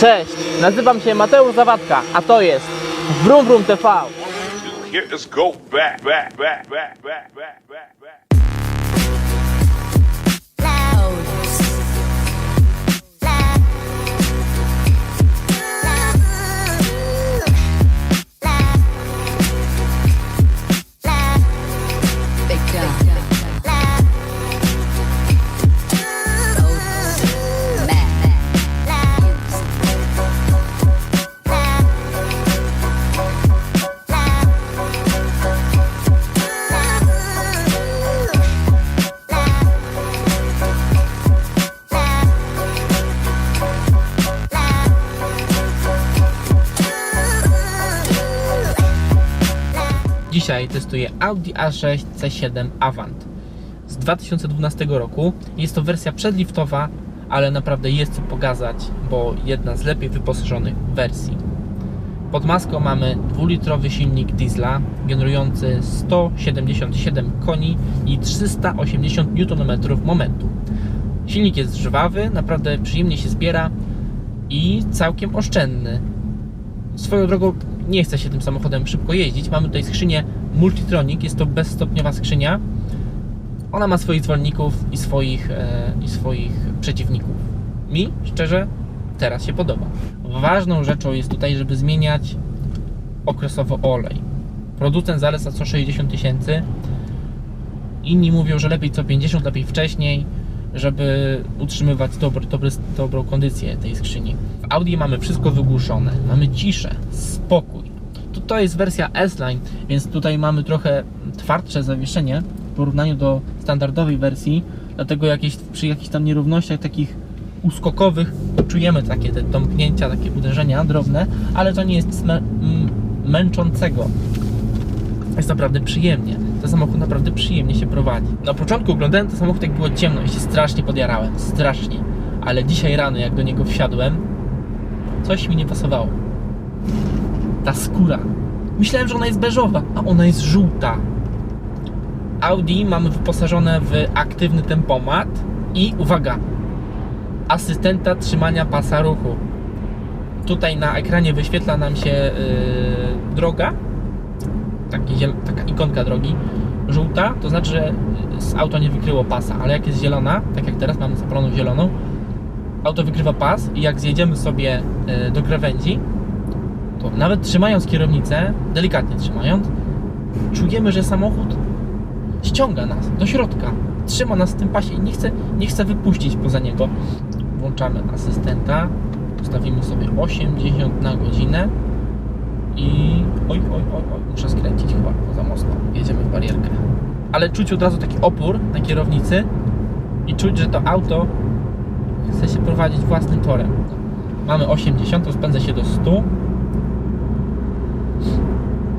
Cześć, nazywam się Mateusz Zawadka, a to jest Brum Brum TV. Go back, back, back, back, back, back, back. Dzisiaj testuję Audi A6 C7 Avant z 2012 roku. Jest to wersja przedliftowa, ale naprawdę jest co pokazać, bo jedna z lepiej wyposażonych wersji. Pod maską mamy dwulitrowy silnik diesla generujący 177 koni i 380 Nm momentu. Silnik jest żwawy, naprawdę przyjemnie się zbiera i całkiem oszczędny. Swoją drogą nie chce się tym samochodem szybko jeździć. Mamy tutaj skrzynię Multitronic, jest to bezstopniowa skrzynia. Ona ma swoich zwolenników i swoich, e, i swoich przeciwników. Mi, szczerze, teraz się podoba. Ważną rzeczą jest tutaj, żeby zmieniać okresowo olej. Producent zaleca co 60 tysięcy. Inni mówią, że lepiej co 50, lepiej wcześniej, żeby utrzymywać dobry, dobry, dobrą kondycję tej skrzyni. W Audi mamy wszystko wygłuszone, mamy ciszę, spokój. Tu to jest wersja S-Line, więc tutaj mamy trochę twardsze zawieszenie w porównaniu do standardowej wersji, dlatego jakieś, przy jakichś tam nierównościach takich uskokowych czujemy takie te tąpnięcia, takie uderzenia drobne, ale to nie jest smę- m- męczącego jest naprawdę przyjemnie. Ten samochód naprawdę przyjemnie się prowadzi. Na początku oglądałem ten samochód jak było ciemno i się strasznie podjarałem, strasznie. Ale dzisiaj rano jak do niego wsiadłem, coś mi nie pasowało. Ta skóra. Myślałem, że ona jest beżowa, a ona jest żółta. Audi mamy wyposażone w aktywny tempomat i uwaga, asystenta trzymania pasa ruchu. Tutaj na ekranie wyświetla nam się yy, droga, taki taka ikonka drogi żółta, to znaczy, że z auto nie wykryło pasa, ale jak jest zielona, tak jak teraz mamy zapaloną zieloną, auto wykrywa pas i jak zjedziemy sobie e, do krawędzi, to nawet trzymając kierownicę, delikatnie trzymając, czujemy, że samochód ściąga nas do środka, trzyma nas w tym pasie i nie chce, nie chce wypuścić poza niego. Włączamy asystenta, ustawimy sobie 80 na godzinę i oj, oj, oj, oj, muszę skręcić chyba poza mocno. Jedziemy w barierkę. Ale czuć od razu taki opór na kierownicy i czuć, że to auto chce się prowadzić własnym torem. Mamy 80, rozpędza się do 100.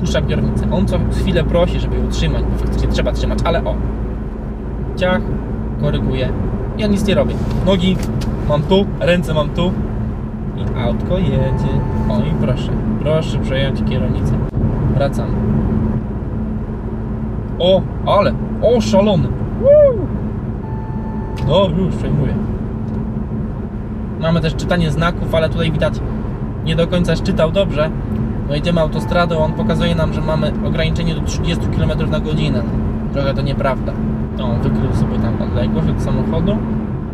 Puszczam kierownicę. On co chwilę prosi, żeby ją utrzymać, bo faktycznie trzeba trzymać, ale o. Ciach, koryguje. Ja nic nie robię. Nogi mam tu, ręce mam tu, i autko jedzie. O i proszę, proszę przejąć kierownicę. Wracam. O, ale, o szalony. No już przejmuję. Mamy też czytanie znaków, ale tutaj widać nie do końca czytał dobrze. No idziemy autostradą, on pokazuje nam, że mamy ograniczenie do 30 km na godzinę. Trochę to nieprawda. No, on wykrył sobie tam odległość od samochodu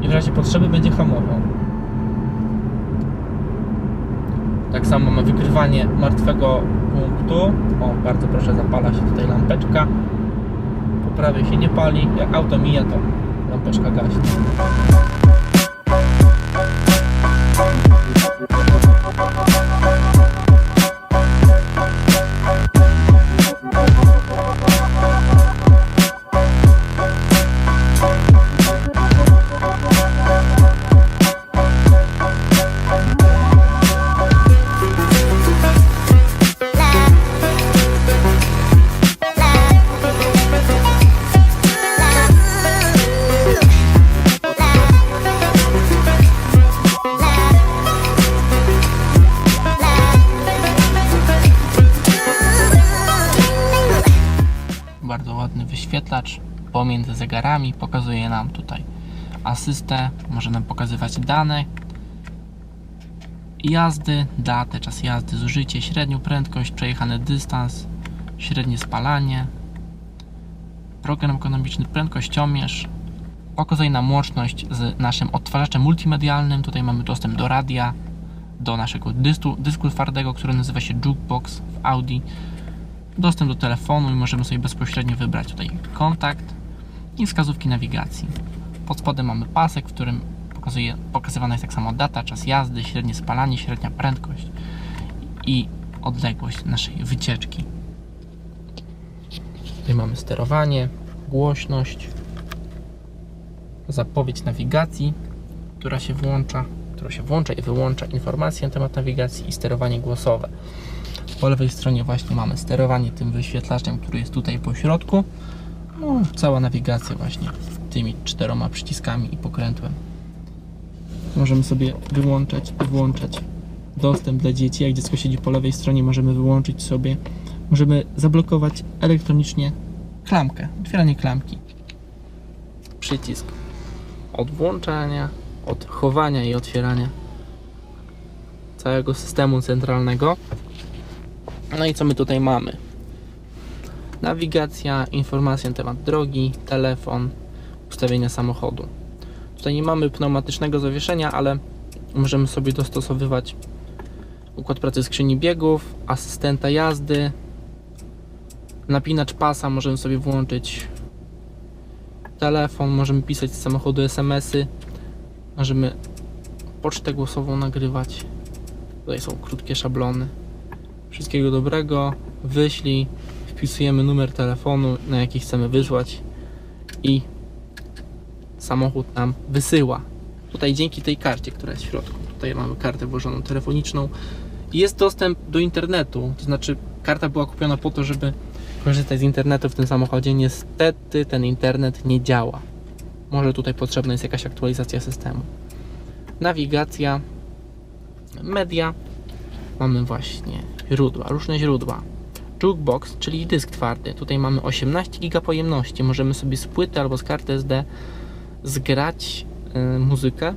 i w razie potrzeby będzie hamował. Tak samo mamy wykrywanie martwego punktu. O, bardzo proszę, zapala się tutaj lampeczka. Po prawej się nie pali. Jak auto mija, to lampeczka gaśnie. Wyświetlacz pomiędzy zegarami. Pokazuje nam tutaj asystę, może nam pokazywać dane jazdy, datę, czas jazdy, zużycie, średnią prędkość, przejechany dystans, średnie spalanie, program ekonomiczny, prędkościomierz, pokazuje nam łączność z naszym odtwarzaczem multimedialnym. Tutaj mamy dostęp do radia, do naszego dysku, dysku twardego, który nazywa się Jukebox w Audi. Dostęp do telefonu i możemy sobie bezpośrednio wybrać tutaj kontakt i wskazówki nawigacji. Pod spodem mamy pasek, w którym pokazuje, pokazywana jest tak samo data, czas jazdy, średnie spalanie, średnia prędkość i odległość naszej wycieczki. Tutaj mamy sterowanie, głośność, zapowiedź nawigacji, która się włącza, która się włącza i wyłącza, informacje na temat nawigacji i sterowanie głosowe. Po lewej stronie właśnie mamy sterowanie tym wyświetlaczem, który jest tutaj po środku. No, cała nawigacja właśnie tymi czteroma przyciskami i pokrętłem. Możemy sobie wyłączać i włączać dostęp dla dzieci. Jak dziecko siedzi po lewej stronie, możemy wyłączyć sobie. Możemy zablokować elektronicznie klamkę, otwieranie klamki. Przycisk od włączania, od chowania i otwierania całego systemu centralnego. No i co my tutaj mamy? Nawigacja, informacje na temat drogi, telefon, ustawienia samochodu. Tutaj nie mamy pneumatycznego zawieszenia, ale możemy sobie dostosowywać układ pracy skrzyni biegów, asystenta jazdy, napinacz pasa możemy sobie włączyć telefon, możemy pisać z samochodu SMS-y, możemy pocztę głosową nagrywać. Tutaj są krótkie szablony. Wszystkiego dobrego, wyślij, wpisujemy numer telefonu, na jaki chcemy wysłać i samochód nam wysyła. Tutaj dzięki tej karcie, która jest w środku, tutaj mamy kartę włożoną telefoniczną, jest dostęp do internetu, to znaczy karta była kupiona po to, żeby korzystać z internetu w tym samochodzie. Niestety ten internet nie działa. Może tutaj potrzebna jest jakaś aktualizacja systemu. Nawigacja, media, mamy właśnie źródła, różne źródła. Jukebox, czyli dysk twardy. Tutaj mamy 18 GB pojemności. Możemy sobie z płyty albo z karty SD zgrać y, muzykę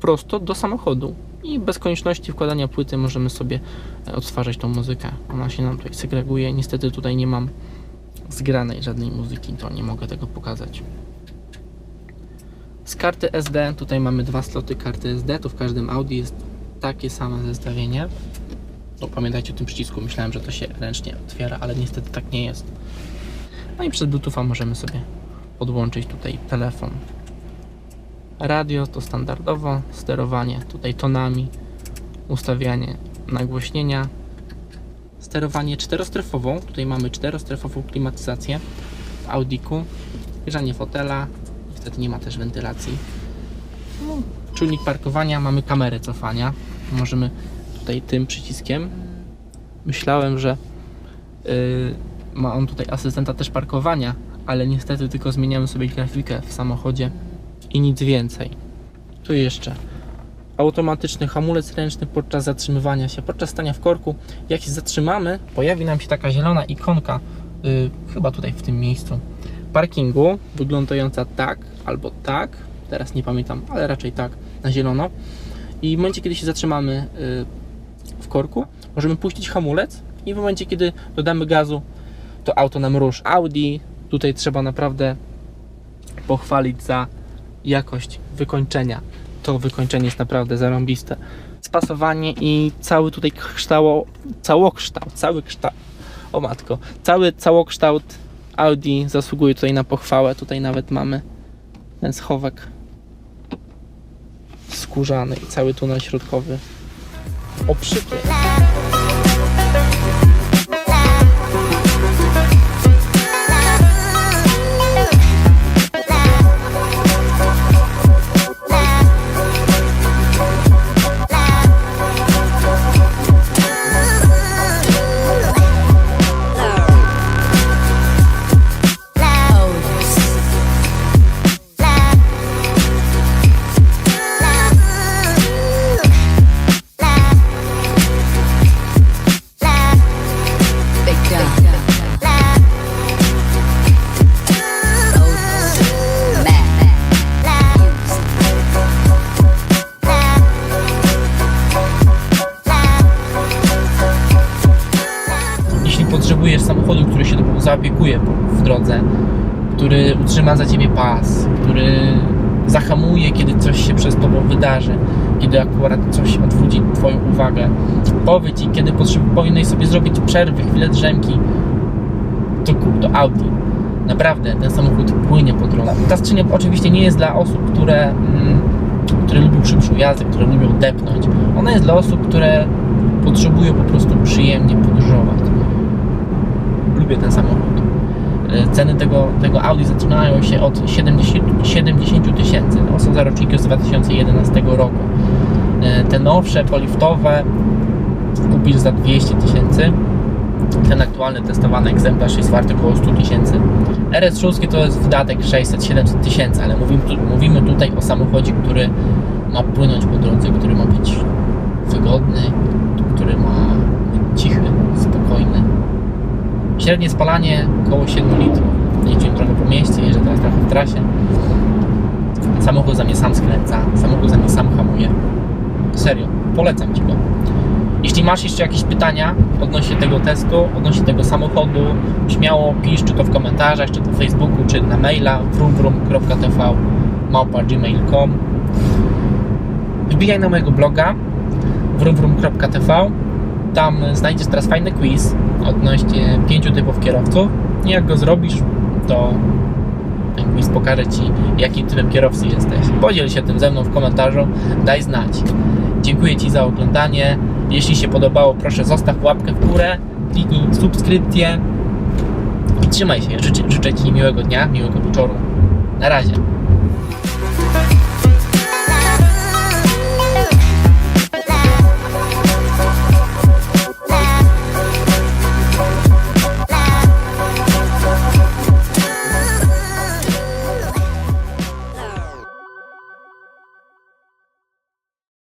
prosto do samochodu i bez konieczności wkładania płyty możemy sobie e, odtwarzać tą muzykę. Ona się nam tutaj segreguje. Niestety tutaj nie mam zgranej żadnej muzyki, to nie mogę tego pokazać. Z karty SD, tutaj mamy dwa sloty karty SD, tu w każdym Audi jest takie same zestawienie. Pamiętajcie o tym przycisku, myślałem, że to się ręcznie otwiera, ale niestety tak nie jest. No i przez Bluetootha możemy sobie podłączyć tutaj telefon. Radio to standardowo, sterowanie tutaj tonami, ustawianie nagłośnienia, sterowanie czterostrefową, tutaj mamy czterostrefową klimatyzację w Audiku, grzanie fotela, niestety nie ma też wentylacji. No, czujnik parkowania, mamy kamerę cofania, możemy tutaj tym przyciskiem, myślałem, że yy, ma on tutaj asystenta też parkowania, ale niestety tylko zmieniamy sobie grafikę w samochodzie i nic więcej. Tu jeszcze automatyczny hamulec ręczny podczas zatrzymywania się, podczas stania w korku. Jak się zatrzymamy, pojawi nam się taka zielona ikonka, yy, chyba tutaj w tym miejscu, parkingu, wyglądająca tak albo tak. Teraz nie pamiętam, ale raczej tak, na zielono. I w momencie, kiedy się zatrzymamy yy, w korku, możemy puścić hamulec i w momencie, kiedy dodamy gazu, to auto nam ruszy. Audi, tutaj trzeba naprawdę pochwalić za jakość wykończenia. To wykończenie jest naprawdę zarąbiste. Spasowanie i cały tutaj kształt, całokształt, cały kształt, o matko, cały całokształt Audi zasługuje tutaj na pochwałę. Tutaj nawet mamy ten schowek skórzany i cały tunel środkowy okrzykiem. Zaopiekuje w drodze, który utrzyma za ciebie pas, który zahamuje, kiedy coś się przez tobą wydarzy, kiedy akurat coś odwróci twoją uwagę, powie ci, kiedy powinieneś sobie zrobić przerwy, chwilę drzemki, to kup to Audi. Naprawdę, ten samochód płynie po drodze. Ta skrzynia oczywiście nie jest dla osób, które, mm, które lubią szybszą jazdę, które lubią depnąć. Ona jest dla osób, które potrzebują po prostu przyjemnie. Lubię ten samochód. E, Ceny tego, tego Audi zaczynają się od 70 70 tysięcy. No, są za roczniki z 2011 roku. E, Te nowsze, poliftowe kupisz za 200 tysięcy. Ten aktualny testowany egzemplarz jest warty około 100 tysięcy. RS6 to jest wydatek 600-700 tysięcy, ale mówimy, tu, mówimy tutaj o samochodzie, który ma płynąć po drodze, który ma być wygodny, który ma być cichy, spokojny. Średnie spalanie około 7 litrów. Jeździłem trochę po mieście, jeżdżę teraz trochę w trasie. Samochód za mnie sam skręca, samochód za mnie sam hamuje. Serio, polecam Ci go. Jeśli masz jeszcze jakieś pytania odnośnie tego testu, odnośnie tego samochodu, śmiało pisz, czy to w komentarzach, czy to w Facebooku, czy na maila vrumvrum.tv małpa.gmail.com Wbijaj na mojego bloga vrumvrum.tv Tam znajdziesz teraz fajny quiz odnośnie pięciu typów kierowców i jak go zrobisz, to ten quiz pokaże Ci, jakim typem kierowcy jesteś. Podziel się tym ze mną w komentarzu, daj znać. Dziękuję Ci za oglądanie. Jeśli się podobało, proszę zostaw łapkę w górę, kliknij subskrypcję i trzymaj się. Życzę, życzę Ci miłego dnia, miłego wieczoru. Na razie.